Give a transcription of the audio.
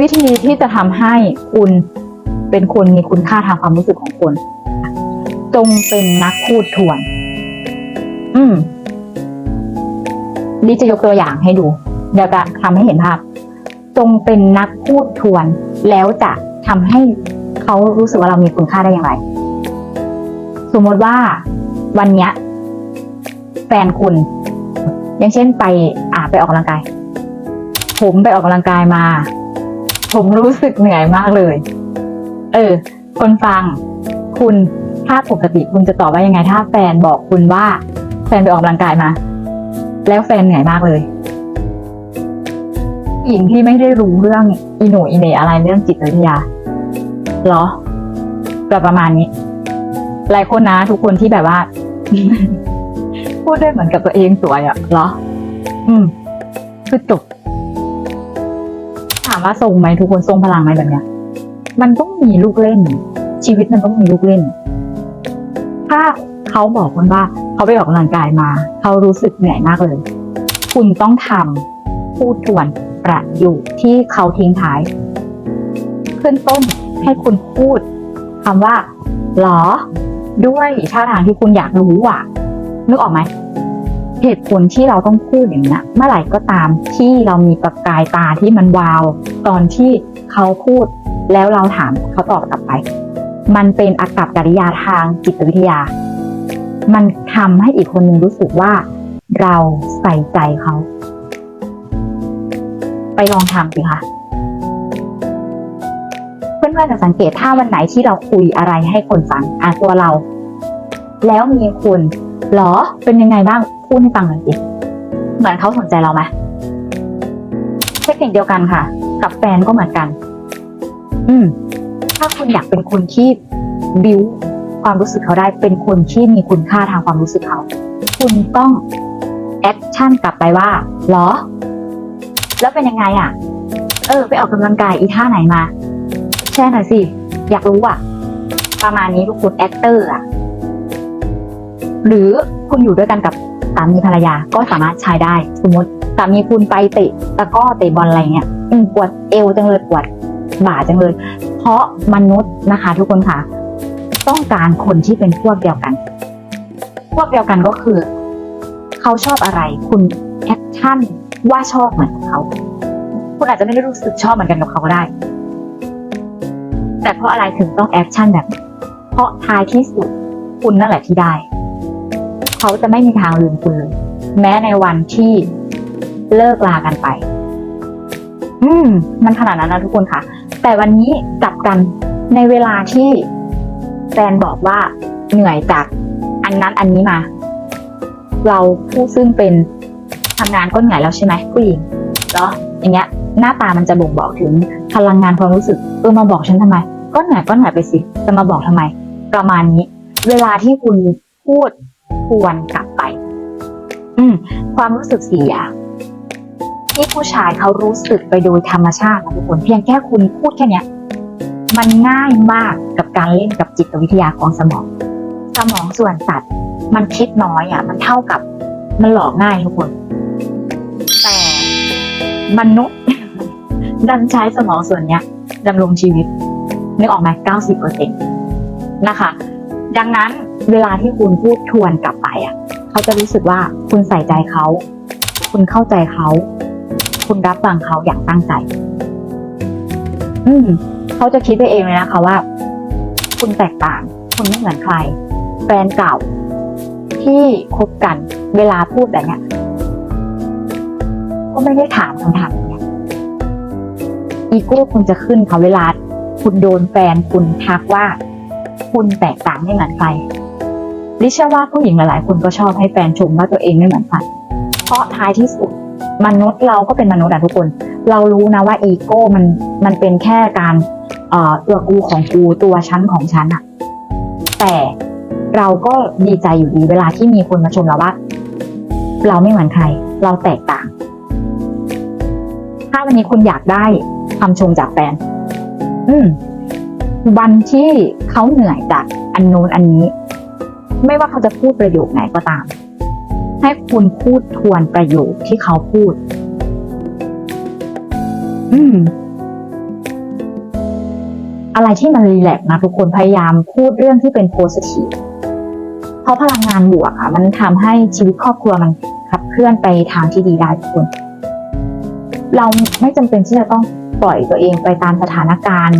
วิธีที่จะทำให้คุณเป็นคนมีคุณค่าทางความรู้สึกของคน จงเป็นนักพูดทวน อืมดิจะยกตัวอย่างให้ดู เดี๋ยวจะทำให้เห็นภาพ จงเป็นนักพูดทวน แล้วจะทำให้เขารู้สึกว่าเรามีคุณค่าได้อย่างไร สมมติว่าวันเนี้ย แฟนคุณ อย่างเช่นไปอ่าไปออกกำลังกาย ผมไปออกกำลังกายมา ผมรู้สึกเหนื่อยมากเลย เออ คนฟัง คุณถ้าปกติคุณจะตอบว่ายังไง ถ้าแฟนบอกคุณว่า แฟนไปออกกำลังกายมา แล้วแฟนเหนื่อยมากเลยหญิงที่ไม่ได้รู้เรื่องอีหนอีเนอะไรเรื่องจิตวิทยาเหรอก็ประมาณนี้ หลายคนนะ ทุกคนที่แบบว่า พูดได้เหมือนกับตัวเองสวยอะเหรอ อืม คือจบ ว่าทรงไหมทุกคนทรงพลังไหมแบบเนี้ย มันต้องมีลูกเล่น ชีวิตมันต้องมีลูกเล่น ถ้าเขาบอกคุณว่าเขาไปออกกำลังกายมา เขารู้สึกเหนื่อยมากเลย คุณต้องทำพูดทวนประโยคที่เขาทิ้งท้ายขึ้นต้นให้คุณพูดคำว่าหรอ ด้วยท่าทางที่คุณอยากรู้อะนึกออกไหม เหตุผลที่เราต้องพูดอย่างนี้ยเมื่อไหร่ก็ตามที่เรามีประกายตาที่มันวาว ตอนที่เขาพูดแล้วเราถามเขาตอบกลับไป มันเป็นอากับกิริยาทางจิตวิทยา มันทำให้อีกคนหนึ่งรู้สึกว่า เราใส่ใจเขา ไปลองทำสิคะเพื่อนๆจะสังเกตถ้าวันไหนที่เราคุยอะไรให้คนฟังอะตัวเรา แล้วมีคุณหรอเป็นยังไงบ้าง พูดให้ฟังหน่อยสิ เหมือนเขาสนใจเราไหมเทคนิคเดียวกันค่ะ กับแฟนก็เหมือนกัน อืม ถ้าคุณอยากเป็นคนที่บิวความรู้สึกเขาได้เป็นคนที่มีคุณค่าทางความรู้สึกเขา คุณต้องแอคชั่นกลับไปว่าหรอ แล้วเป็นยังไงอะ เออ ไปออกกำลังกายอีท่าไหนมา แช่หน่อยสิ อยากรู้อะ ประมาณนี้ลูกคุณแอคเตอร์อะ หรือคุณอยู่ด้วยกันกับ สามีภรรยาก็สามารถใช้ได้ สมมติสามีคุณไปเตะตะก้อเตะบอลอะไรเงี้ยอืมปวดเอวจังเลยปวดบ่าจังเลย เพราะมนุษย์นะคะ ทุกคนค่ะ ต้องการคนที่เป็นพวกเดียวกัน พวกเดียวกันก็คือ เขาชอบอะไร คุณแอคชั่นว่าชอบเหมือนเขา คุณอาจจะไม่ได้รู้สึกชอบเหมือนกันกับเขาก็ได้ แต่เพราะอะไรถึงต้องแอคชั่นแบบ เพราะท้ายที่สุดคุณนั่นแหละที่ได้ เขาจะไม่มีทางลืมคุณเลย แม้ในวันที่เลิกลากันไป อืม มันขนาดนั้นนะทุกคนค่ะ แต่วันนี้กลับกันในเวลาที่แฟนบอกว่าเหนื่อยจากอันนั้นอันนี้มา เราผู้ซึ่งเป็นทำงานก็เหนื่อยแล้วใช่ไหมผู้หญิงเนาะอย่างเงี้ย หน้าตามันจะบ่งบอกถึงพลังงานความรู้สึกเออมาบอกฉันทำไม ก็เหนื่อยก็เหนื่อยไปสิจะมาบอกทำไม ประมาณนี้ เวลาที่คุณพูด ทวนกลับไป อืม ความรู้สึกเสีย ที่ผู้ชายเขารู้สึกไปโดยธรรมชาตินะทุกคนเพียงแค่คุณพูดแค่เนี้ยมันง่ายมากกับการเล่นกับจิตวิทยาของสมอง สมองส่วนสัตว์ มันคิดน้อยอะ มันเท่ากับมันหลอกง่ายทุกคน แต่มนุษย์ ดันใช้สมองส่วนเนี้ยดำรงชีวิตนึกออกไหมเก้าสิบเปอร์เซ็นตนะคะ ดังนั้น เวลาที่คุณพูดทวนกลับไปอะ เขาจะรู้สึกว่าคุณใส่ใจเขา คุณเข้าใจเขา คุณรับฟังเขาอย่างตั้งใจ อืม เขาจะคิดไปเองเลยนะคะว่า คุณแตกต่าง คุณไม่เหมือนใคร แฟนเก่า ที่คบกัน เวลาพูดแบบเนี้ยก็ไม่ได้ถามคำถามเนี้ยอีโก้คุณจะขึ้นค่ะเวลา คุณโดนแฟนคุณทักว่า คุณแตกต่างไม่เหมือนใคร ดิเชื่อว่าผู้หญิงหลายๆคนก็ชอบให้แฟนชมว่าตัวเองไม่เหมือนใครเพราะท้ายที่สุดมนุษย์เราก็เป็นมนุษย์อะทุกคน เรารู้นะว่าอีโก้มันมันเป็นแค่การเอ่อตัวกูของกูตัวฉันของฉันอะแต่เราก็ดีใจอยู่ดีเวลาที่มีคนมาชมเราว่า เราไม่เหมือนใคร เราแตกต่าง ถ้าวันนี้คุณอยากได้คำชมจากแฟน อืม วันที่เขาเหนื่อยจากอันนู้นอันนี้ ไม่ว่าเขาจะพูดประโยคไหนก็ตาม ให้คุณพูดทวนประโยคที่เขาพูด อืม อะไรที่มันรีแลกซ์นะทุกคนพยายามพูดเรื่องที่เป็นโพสิทีฟเพราะพลังงานบวกอะมันทำให้ชีวิตครอบครัวมันขับเคลื่อนไปทางที่ดีได้ทุกคน เราไม่จำเป็นที่จะต้องปล่อยตัวเองไปตามสถานการณ์